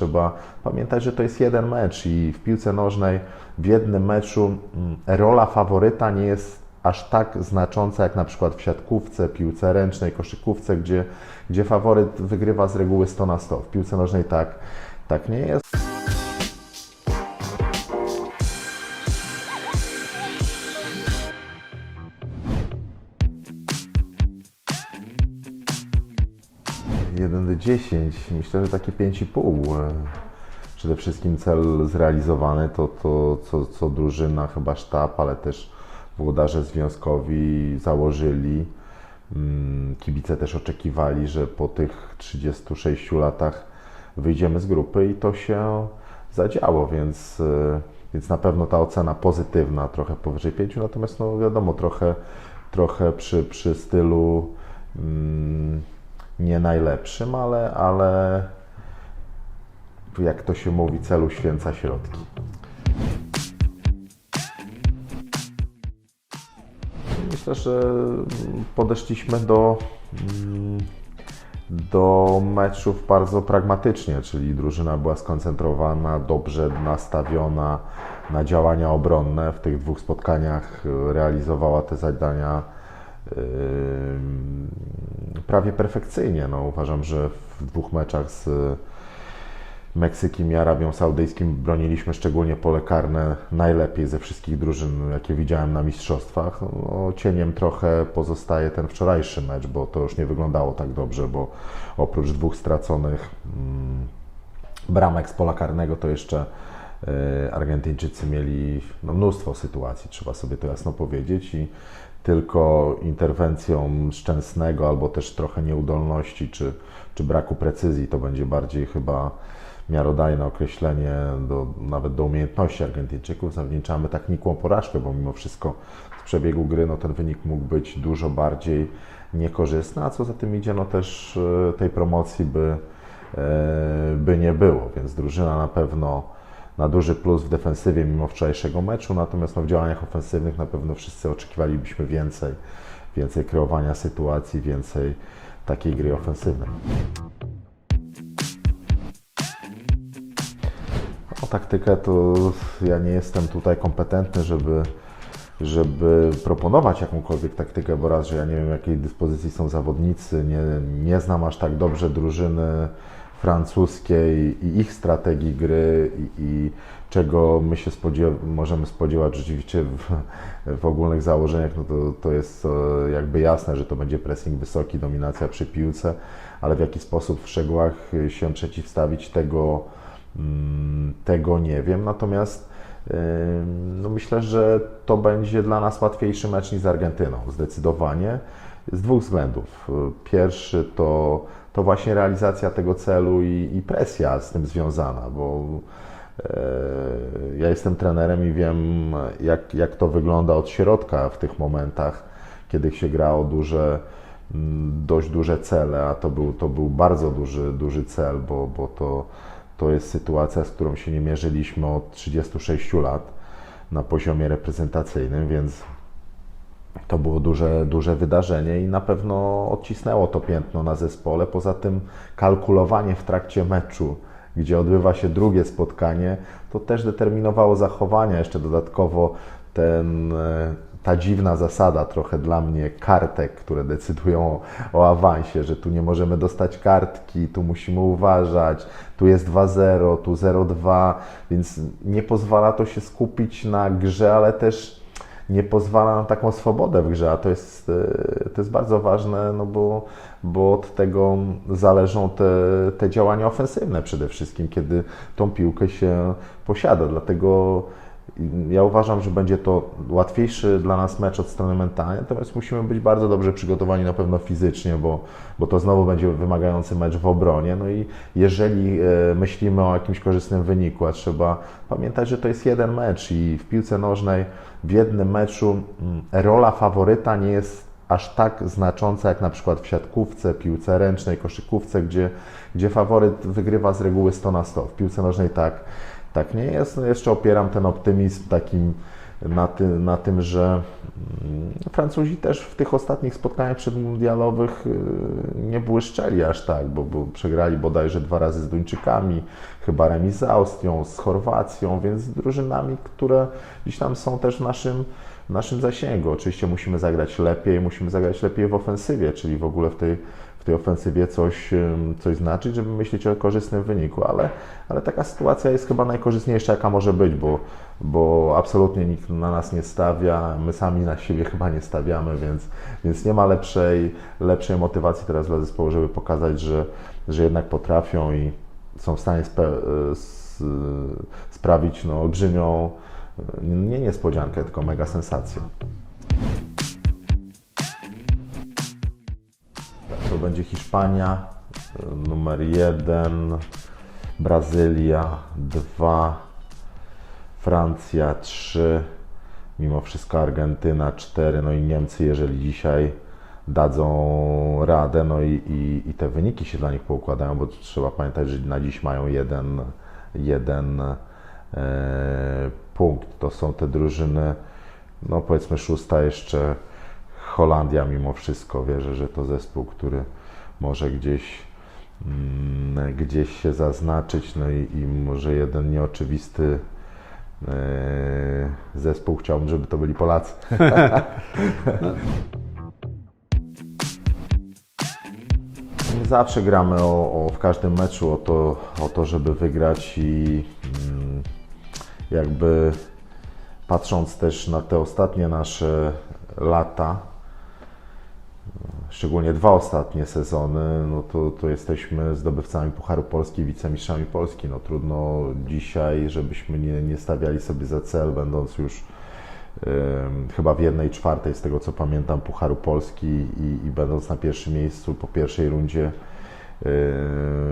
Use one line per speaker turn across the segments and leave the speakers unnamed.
Trzeba pamiętać, że to jest jeden mecz i w piłce nożnej w jednym meczu mm, rola faworyta nie jest aż tak znacząca jak na przykład w siatkówce, piłce ręcznej, koszykówce, gdzie, gdzie faworyt wygrywa z reguły 100 na 100. W piłce nożnej tak, tak nie jest. Do 10, myślę, że takie 5,5. e, Przede wszystkim cel zrealizowany to, to co, co drużyna, chyba sztab, ale też włodarze związkowi założyli. Mm, Kibice też oczekiwali, że po tych 36 latach wyjdziemy z grupy i to się zadziało, więc, e, więc na pewno ta ocena pozytywna, trochę powyżej 5, natomiast no wiadomo, trochę, trochę przy, przy stylu mm, nie najlepszym, ale, ale jak to się mówi, celu święca środki. Myślę, że podeszliśmy do, mm, do meczów bardzo pragmatycznie, czyli drużyna była skoncentrowana, dobrze nastawiona na działania obronne. W tych dwóch spotkaniach realizowała te zadania prawie perfekcyjnie. No, uważam, że w dwóch meczach z Meksykiem i Arabią Saudyjskim broniliśmy szczególnie pole karne najlepiej ze wszystkich drużyn, jakie widziałem na mistrzostwach. No, cieniem trochę pozostaje ten wczorajszy mecz, bo to już nie wyglądało tak dobrze, bo oprócz dwóch straconych mm, bramek z pola karnego, to jeszcze y, Argentyńczycy mieli no, mnóstwo sytuacji, trzeba sobie to jasno powiedzieć i tylko interwencją Szczęsnego albo też trochę nieudolności czy, czy braku precyzji to będzie bardziej chyba miarodajne określenie do, nawet do umiejętności Argentyńczyków. Zawdzięczamy tak nikłą porażkę, bo mimo wszystko z przebiegu gry no, ten wynik mógł być dużo bardziej niekorzystny, a co za tym idzie, no też e, tej promocji by, e, by nie było, więc drużyna na pewno na duży plus w defensywie mimo wczorajszego meczu, natomiast no, w działaniach ofensywnych na pewno wszyscy oczekiwalibyśmy więcej, więcej kreowania sytuacji, więcej takiej gry ofensywnej. O taktykę to ja nie jestem tutaj kompetentny, żeby, żeby proponować jakąkolwiek taktykę, bo raz, że ja nie wiem, jakiej dyspozycji są zawodnicy, nie, nie znam aż tak dobrze drużyny francuskiej i ich strategii gry i, i czego my się możemy spodziewać rzeczywiście w, w ogólnych założeniach, no to, to jest e, jakby jasne, że to będzie pressing wysoki, dominacja przy piłce, ale w jaki sposób w szczegółach się przeciwstawić tego, mm, tego nie wiem. Natomiast ym, no myślę, że to będzie dla nas łatwiejszy mecz niż z Argentyną, zdecydowanie, z dwóch względów. Pierwszy to, to właśnie realizacja tego celu i, i presja z tym związana, bo e, ja jestem trenerem i wiem, jak, jak to wygląda od środka w tych momentach, kiedy się gra o duże, dość duże cele, a to był, to był bardzo duży, duży cel, bo, bo to, to jest sytuacja, z którą się nie mierzyliśmy od 36 lat na poziomie reprezentacyjnym, więc to było duże, duże wydarzenie i na pewno odcisnęło to piętno na zespole. Poza tym kalkulowanie w trakcie meczu, gdzie odbywa się drugie spotkanie, to też determinowało zachowania. Jeszcze dodatkowo ten, e, ta dziwna zasada trochę dla mnie kartek, które decydują o, o awansie, że tu nie możemy dostać kartki, tu musimy uważać, tu jest 2-0, tu 0-2, więc nie pozwala to się skupić na grze, ale też nie pozwala na taką swobodę w grze, a to jest, e, to jest bardzo ważne, no bo, bo od tego zależą te, te działania ofensywne przede wszystkim, kiedy tą piłkę się posiada. Dlatego ja uważam, że będzie to łatwiejszy dla nas mecz od strony mentalnej, natomiast musimy być bardzo dobrze przygotowani na pewno fizycznie, bo, bo to znowu będzie wymagający mecz w obronie. No i jeżeli e, myślimy o jakimś korzystnym wyniku, a trzeba pamiętać, że to jest jeden mecz i w piłce nożnej w jednym meczu rola faworyta nie jest aż tak znacząca jak na przykład w siatkówce, piłce ręcznej, koszykówce, gdzie, gdzie faworyt wygrywa z reguły 100 na 100. W piłce nożnej tak, tak nie jest. Jeszcze opieram ten optymizm takim na, ty, na tym, że mm, Francuzi też w tych ostatnich spotkaniach przedmundialowych y, nie błyszczeli aż tak, bo, bo przegrali bodajże dwa razy z Duńczykami, chyba remis z Austrią, z Chorwacją, więc z drużynami, które gdzieś tam są też w naszym, w naszym zasięgu. Oczywiście musimy zagrać lepiej, musimy zagrać lepiej w ofensywie, czyli w ogóle w tej, tej ofensywie coś, coś znaczyć, żeby myśleć o korzystnym wyniku, ale, ale taka sytuacja jest chyba najkorzystniejsza, jaka może być, bo, bo absolutnie nikt na nas nie stawia, my sami na siebie chyba nie stawiamy, więc, więc nie ma lepszej, lepszej motywacji teraz dla zespołu, żeby pokazać, że, że jednak potrafią i są w stanie sprawić no, olbrzymią, nie niespodziankę, tylko mega sensację. Będzie Hiszpania y, numer jeden, Brazylia dwa, Francja trzy, mimo wszystko Argentyna cztery, no i Niemcy, jeżeli dzisiaj dadzą radę, no i, i, i te wyniki się dla nich poukładają, bo trzeba pamiętać, że na dziś mają jeden, jeden e, punkt. To są te drużyny, no powiedzmy szósta jeszcze Holandia mimo wszystko. Wierzę, że to zespół, który może gdzieś, mm, gdzieś się zaznaczyć, no i, i może jeden nieoczywisty e, zespół. Chciałbym, żeby to byli Polacy. My Zawsze gramy o, o, w każdym meczu o to, o to, żeby wygrać i mm, jakby patrząc też na te ostatnie nasze lata, szczególnie dwa ostatnie sezony, no to, to jesteśmy zdobywcami Pucharu Polski, wicemistrzami Polski. No trudno dzisiaj, żebyśmy nie, nie stawiali sobie za cel, będąc już em, chyba w jednej czwartej z tego co pamiętam Pucharu Polski i, i będąc na pierwszym miejscu po pierwszej rundzie yy,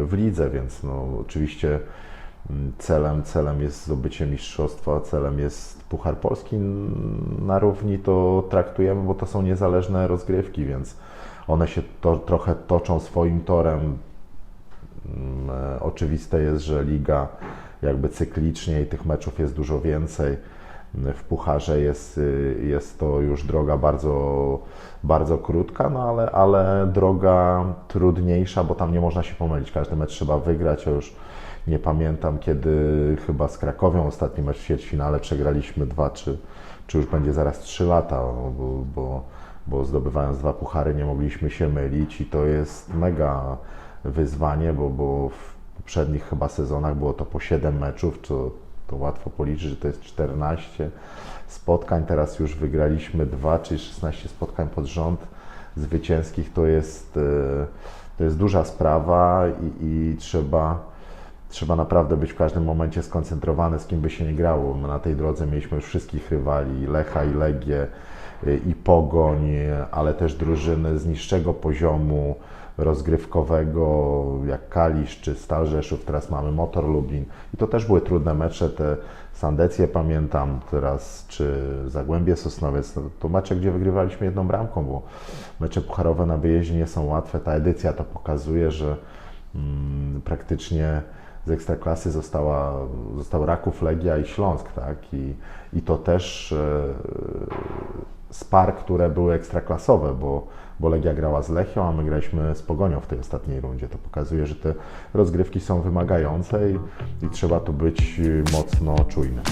w lidze, więc no oczywiście celem, celem jest zdobycie mistrzostwa, celem jest Puchar Polski. Na równi to traktujemy, bo to są niezależne rozgrywki, więc one się to, trochę toczą swoim torem. Mm, e, Oczywiste jest, że liga jakby cyklicznie i tych meczów jest dużo więcej. W pucharze jest, y, jest to już droga bardzo, bardzo krótka, no ale, ale droga trudniejsza, bo tam nie można się pomylić. Każdy mecz trzeba wygrać. Ja już nie pamiętam, kiedy chyba z Krakowią ostatni mecz w ćwierćfinale przegraliśmy dwa, czy, czy już będzie zaraz trzy lata, bo, bo, bo zdobywając dwa puchary nie mogliśmy się mylić i to jest mega wyzwanie, bo, bo w poprzednich chyba sezonach było to po 7 meczów, to, to łatwo policzyć, że to jest 14 spotkań, teraz już wygraliśmy dwa, czyli 16 spotkań pod rząd zwycięskich, to jest, e, to jest duża sprawa i, i trzeba, trzeba naprawdę być w każdym momencie skoncentrowany, z kim by się nie grało. My na tej drodze mieliśmy już wszystkich rywali, Lecha i Legię, y, i Pogoń, ale też drużyny z niższego poziomu rozgrywkowego, jak Kalisz czy Stal Rzeszów, teraz mamy Motor Lublin. I to też były trudne mecze, te Sandecje pamiętam teraz, czy Zagłębie Sosnowiec, to, to mecze, gdzie wygrywaliśmy jedną bramką, bo mecze pucharowe na wyjeździe nie są łatwe. Ta edycja to pokazuje, że mm, praktycznie z Ekstraklasy została, został Raków, Legia i Śląsk, tak? I, i to też e, z par, które były ekstraklasowe, bo, bo Legia grała z Lechią, a my graliśmy z Pogonią w tej ostatniej rundzie. To pokazuje, że te rozgrywki są wymagające i, i trzeba tu być mocno czujnym.